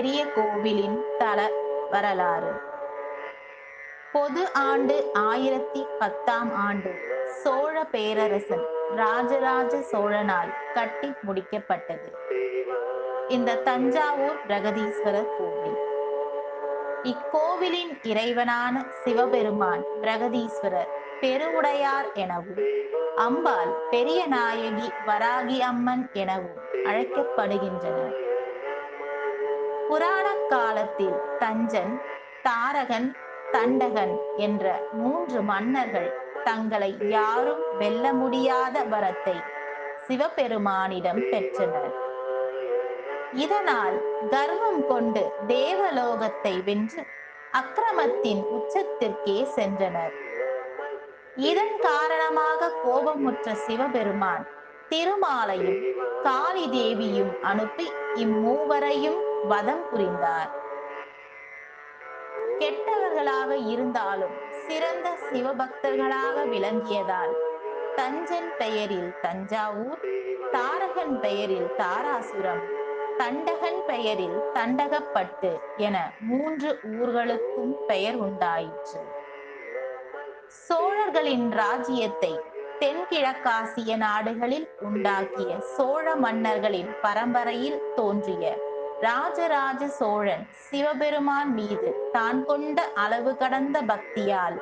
பெரிய கோவிலின் தல வரலாறு. பொது ஆண்டு ஆயிரத்தி பத்தாம் ஆண்டு சோழ பேரரசன் ராஜராஜ சோழனால் கட்டி முடிக்கப்பட்டது. இந்த தஞ்சாவூர் பிரகதீஸ்வரர் கோவில். இக்கோவிலின் இறைவனான சிவபெருமான் பிரகதீஸ்வரர் பெருவுடையார் எனவும் அம்பாள் பெரிய நாயகி வராகி அம்மன் எனவும் அழைக்கப்படுகின்றனர். புராண காலத்தில் தஞ்சன் தாரகன் தண்டகன் என்ற மூன்று மன்னர்கள் தங்களை யாரும் வெல்ல முடியாத வரத்தை சிவபெருமானிடம் பெற்றனர். இதனால் கர்வம் கொண்டு தேவலோகத்தை வென்று அக்கிரமத்தின் உச்சத்திற்கே சென்றனர். இதன் காரணமாக கோபமுற்ற சிவபெருமான் திருமாலையும் காளி தேவியும் அனுப்பி இம்மூவரையும் வதம் புரிந்தார். கெட்டவர்களாக இருந்தாலும் சிறந்த சிவபக்தர்களாக விளங்கியதால் தஞ்சன் பெயரில் தஞ்சாவூர் தாரகன் பெயரில் தாராசுரம் தண்டகன் பெயரில் தண்டகப்பட்டு என மூன்று ஊர்களுக்கும் பெயர் உண்டாயிற்று. சோழர்களின் ராஜ்யத்தை தென்கிழக்காசிய நாடுகளில் உண்டாக்கிய சோழ மன்னர்களின் பரம்பரையில் தோன்றிய ராஜராஜ சோழன் சிவபெருமான் மீது தான் கொண்ட அளவு கடந்த பக்தியால்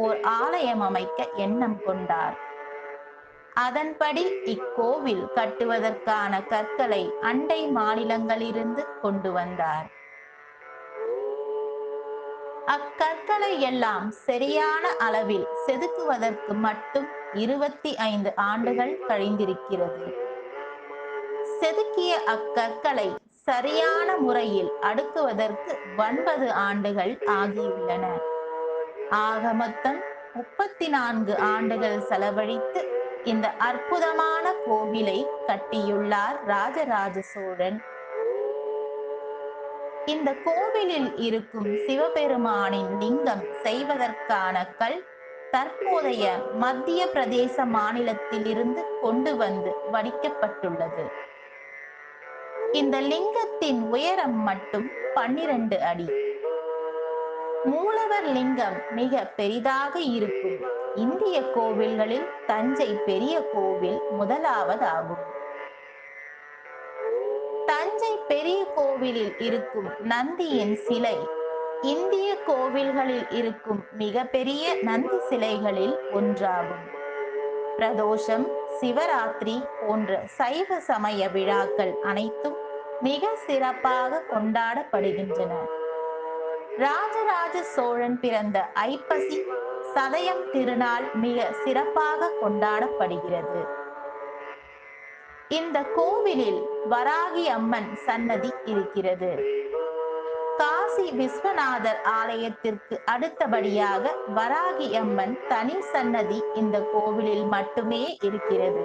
ஓர் ஆலயம் அமைக்க எண்ணம் கொண்டார். அதன்படி இக்கோவில் கட்டுவதற்கான கற்களை அண்டை மாநிலங்களிலிருந்து கொண்டு வந்தார். அக்கற்களை எல்லாம் சரியான அளவில் செதுக்குவதற்கு மட்டும் இருபத்தி ஐந்து ஆண்டுகள் கழிந்திருக்கிறது. செதுக்கிய அக்கற்களை சரியான முறையில் அடுக்குவதற்கு ஒன்பது ஆண்டுகள் ஆகியுள்ளன. ஆக மொத்தம் முப்பத்தி நான்கு ஆண்டுகள் செலவழித்து இந்த அற்புதமான கோவிலை கட்டியுள்ளார் ராஜராஜ சோழன். இந்த கோவிலில் இருக்கும் சிவபெருமானின் லிங்கம் செய்வதற்கான கல் தற்போதைய மத்திய பிரதேச மாநிலத்தில் இருந்து கொண்டு வந்து வடிக்கப்பட்டுள்ளது. இந்த லிங்கத்தின் உயரம் மட்டும் பன்னிரண்டு அடி. மூலவர் லிங்கம் மிக பெரிதாக இருக்கும். இந்திய கோவில்களில் தஞ்சை பெரிய கோவில் முதலாவதாகும். தஞ்சை பெரிய கோவிலில் இருக்கும் நந்தியின் சிலை இந்திய கோவில்களில் இருக்கும் மிகப்பெரிய நந்தி சிலைகளில் ஒன்றாகும். பிரதோஷம் சிவராத்திரி போன்ற சைவ சமய விழாக்கள் அனைத்தும் மிக சிறப்பாக கொண்டாடப்படுகின்றன. ராஜராஜ சோழன் பிறந்த ஐப்பசி சதயம் திருநாள் மிக சிறப்பாக கொண்டாடப்படுகிறது. இந்த கோவிலில் வராகி அம்மன் சன்னதி இருக்கிறது. காசி விஸ்வநாதர் ஆலயத்திற்கு அடுத்தபடியாக வராகி அம்மன் தனி சன்னதி இந்த கோவிலில் மட்டுமே இருக்கிறது.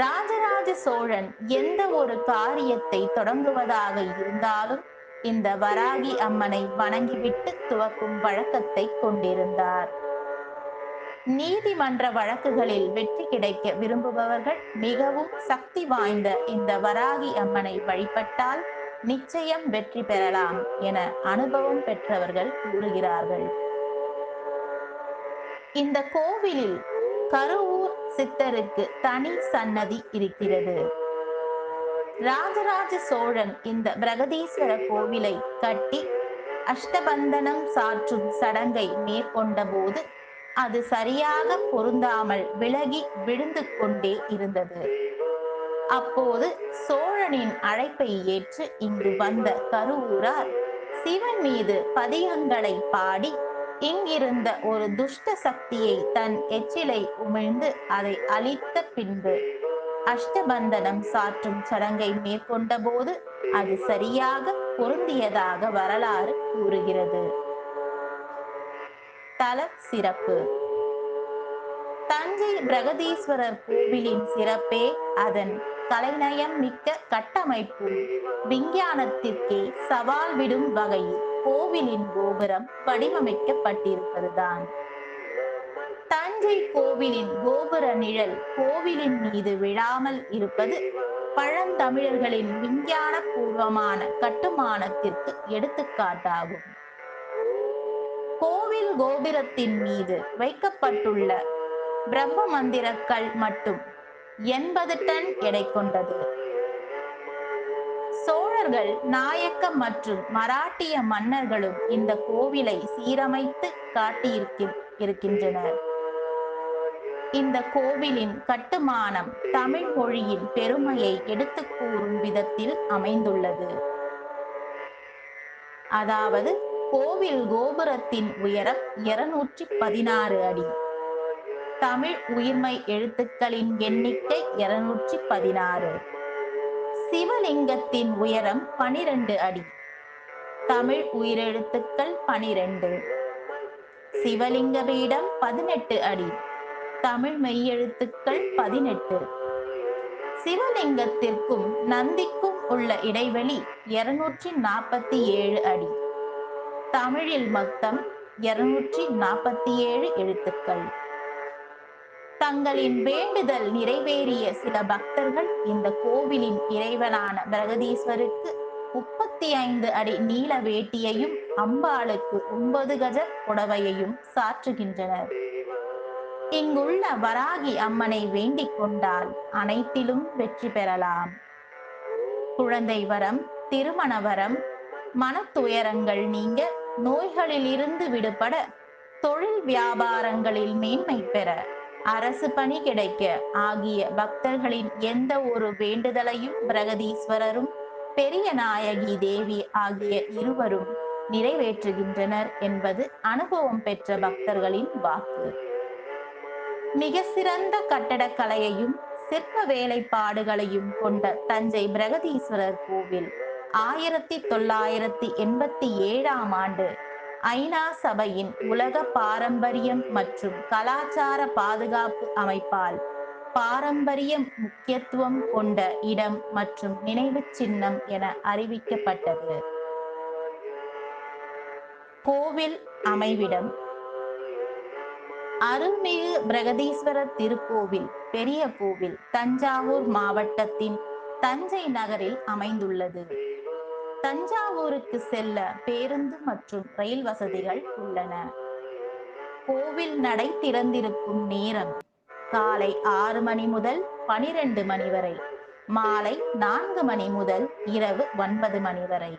ராஜராஜ சோழன் எந்த ஒரு காரியத்தை தொடங்குவதாக இருந்தாலும் இந்த வராகி அம்மனை வணங்கிவிட்டு துவக்கும் வழக்கத்தை கொண்டிருந்தார். நீதிமன்ற வழக்குகளில் வெற்றி கிடைக்க விரும்புபவர்கள் மிகவும் சக்தி வாய்ந்த இந்த வராகி அம்மனை வழிபட்டால் நிச்சயம் வெற்றி பெறலாம் என அனுபவம் பெற்றவர்கள் கூறுகிறார்கள். இந்த கோவிலில் கருவூர் சித்தருக்கு தனி சன்னதி இருக்கிறது. ராஜராஜ சோழன் இந்த பிரகதீஸ்வர கோவிலை கட்டி அஷ்டபந்தனம் சாற்றும் சடங்கை மேற்கொண்ட போது அது சரியாக பொருந்தாமல் விலகி விழுந்து கொண்டே இருந்தது. அப்போது சோழனின் அழைப்பை ஏற்று இங்கு வந்த கருவூரார் சிவன் மீது பதிகங்களை பாடி இங்கிருந்த ஒரு துஷ்ட சக்தியை தன் எச்சிலை உமிழ்ந்து அதை அழித்த பின்பு அஷ்டபந்தனம் சாற்றும் சடங்கை மேற்கொண்ட போது அது சரியாக பொருந்தியதாக வரலாறு கூறுகிறது. தல சிறப்பு. தஞ்சை பிரகதீஸ்வரர் கோவிலின் சிறப்பே அதன் கலைநயம் மிக்க கட்டமைப்பு. விஞ்ஞானத்திற்கே சவால் விடும் வகையில் கோவிலின் கோபுரம் வடிவமைக்கப்பட்டிருப்பதுதான். தஞ்சை கோவிலின் கோபுர நிழல் கோவிலின் மீது விழாமல் இருப்பது பழந்தமிழர்களின் விஞ்ஞான பூர்வமான கட்டுமானத்திற்கு எடுத்துக்காட்டாகும். கோவில் கோபுரத்தின் மீது வைக்கப்பட்டுள்ள பிரம்ம மந்திரக்கள் மட்டும் எண்பது டன் எடை கொண்டது. சோழர்கள் நாயக்க மற்றும் மராட்டிய மன்னர்களும் இந்த கோவிலை சீரமைத்து காட்டியிருக்கின்றனர் இந்த கோவிலின் கட்டுமானம் தமிழ் மொழியின் பெருமையை எடுத்துக் கூறும் விதத்தில் அமைந்துள்ளது. அதாவது கோவில் கோபுரத்தின் உயரம் இருநூற்றி பதினாறு அடி. தமிழ் உயிர்மை எழுத்துக்களின் எண்ணிக்கை இருநூற்றி பதினாறு. சிவலிங்கத்தின் உயரம் பனிரெண்டு அடி. தமிழ் உயிரெழுத்துக்கள் பனிரெண்டு. சிவலிங்க பீடம் பதினெட்டு அடி. தமிழ் மெய்யெழுத்துக்கள் பதினெட்டு. சிவலிங்கத்திற்கும் நந்திக்கும் உள்ள இடைவெளி இருநூற்றி நாற்பத்தி ஏழு அடி. தமிழில் மொத்தம் இருநூற்றி நாற்பத்தி ஏழு எழுத்துக்கள். தங்களின் வேண்டுதல் நிறைவேறிய சில பக்தர்கள் இந்த கோவிலின் இறைவனான பிரகதீஸ்வருக்கு முப்பத்தி ஐந்து அடி நீள வேட்டியையும் அம்பாளுக்கு ஒன்பது கஜ புடவையையும் சாற்றுகின்றனர். இங்குள்ள வராகி அம்மனை வேண்டிக் கொண்டால் அனைத்திலும் வெற்றி பெறலாம். குழந்தை வரம் திருமண வரம் மனத்துயரங்கள் நீங்க நோய்களில் இருந்து விடுபட தொழில் வியாபாரங்களில் மேன்மை பெற அரசு பணி கிடைக்க ஆகிய பக்தர்களின் எந்த ஒரு வேண்டுதலையும் பிரகதீஸ்வரரும் பெரிய நாயகி தேவி ஆகிய இருவரும் நிறைவேற்றுகின்றனர் என்பது அனுபவம் பெற்ற பக்தர்களின் வாக்கு. மிக சிறந்த கட்டடக்கலையையும் சிற்ப வேலைப்பாடுகளையும் கொண்ட தஞ்சை பிரகதீஸ்வரர் கோவில் ஆயிரத்தி தொள்ளாயிரத்தி எண்பத்தி ஏழாம் ஆண்டு ஐநா சபையின் உலக பாரம்பரியம் மற்றும் கலாச்சார பாதுகாப்பு அமைப்பால் பாரம்பரிய முக்கியத்துவம் கொண்ட இடம் மற்றும் நினைவு சின்னம் என அறிவிக்கப்பட்டது. கோவில் அமைவிடம் அருள்மிகு பிரகதீஸ்வரர் திருக்கோவில் பெரிய கோவில் தஞ்சாவூர் மாவட்டத்தின் தஞ்சை நகரில் அமைந்துள்ளது. தஞ்சாவூருக்கு செல்ல பேருந்து மற்றும் ரயில் வசதிகள் உள்ளன. கோவில் நடை திறந்திருக்கும் நேரம் காலை ஆறு மணி முதல் பனிரெண்டு மணி வரை மாலை நான்கு மணி முதல் இரவு ஒன்பது மணி வரை.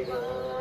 Shiva.